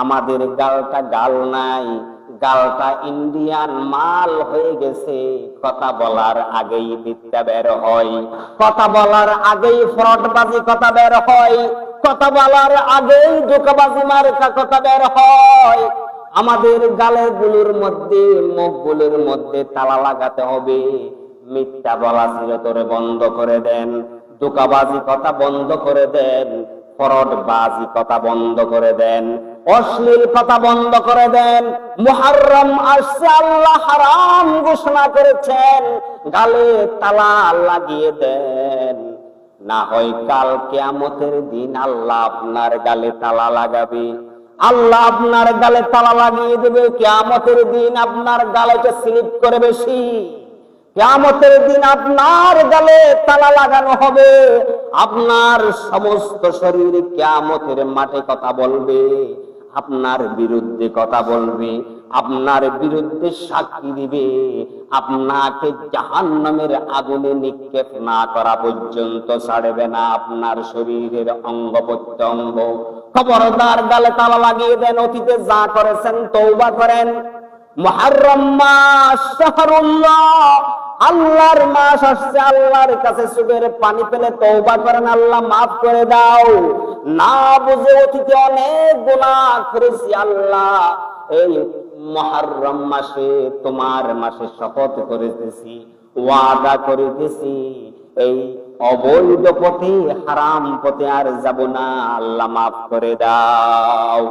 আমাদের গালটা গাল নাই, গালটা ইন্ডিয়ান মাল হয়ে গেছে। কথা বলার আগেই বিদ্যা বের হয়। কথা বলার আগেই ফ্রডবাজি কথা বের হয়। কথা বলার আগেই ধোকাবাজি মার্কা কথা বের হয়। আমাদের গালেরগুলোর মধ্যে মুখগুলোর মধ্যে তালা লাগাতে হবে। মিথ্যা বলা চিরতরে বন্ধ করে দেন। ধোকাবাজি কথা বন্ধ করে দেন। ফরড বাজি কথা বন্ধ করে দেন। অশ্লীল কথা বন্ধ করে দেন। মুহাররম আসছে, আল্লাহ হারাম ঘোষণা করেছেন। গালে তালা লাগিয়ে দেন। না হয় কাল কেয়ামতের দিন আল্লাহ আপনার গালে তালা লাগাবে। আল্লাহ আপনার গালে তালা লাগিয়ে দেবে। কেয়ামতের দিন আপনার গালেকে স্লিপ করে বেশি। কেয়ামতের দিন আপনার গালে তালা লাগানো হবে। আপনার সমস্ত শরীর কেয়ামতের মাঠে কথা বলবে। আপনার বিরুদ্ধে কথা বলবে, আপনার বিরুদ্ধে সাক্ষী দিবে, আপনাকে জাহান্নামের আগুনে নিক্ষেপ না করা পর্যন্ত ছাড়বে না আপনার শরীরের অঙ্গ প্রত্যঙ্গ। খবরদার গালে তালা লাগিয়ে দেন, অতীতে যা করেছেন তৌবা করেন। আল্লাহর মাস আসছে, আল্লাহর কাছে সুখের পানি পেলে তওবা করেন, আল্লাহ মাফ করে দাও। না বুঝে অতীতে অনেক গুণা করেছি আল্লাহ। এই মহারম মাসে, তোমার মাসে শপথ করিতেছি ওয়াদা করিতেছি এই অবৈধ পথে, হারাম পথে আর যাব না। আল্লাহ মাফ করে দাও।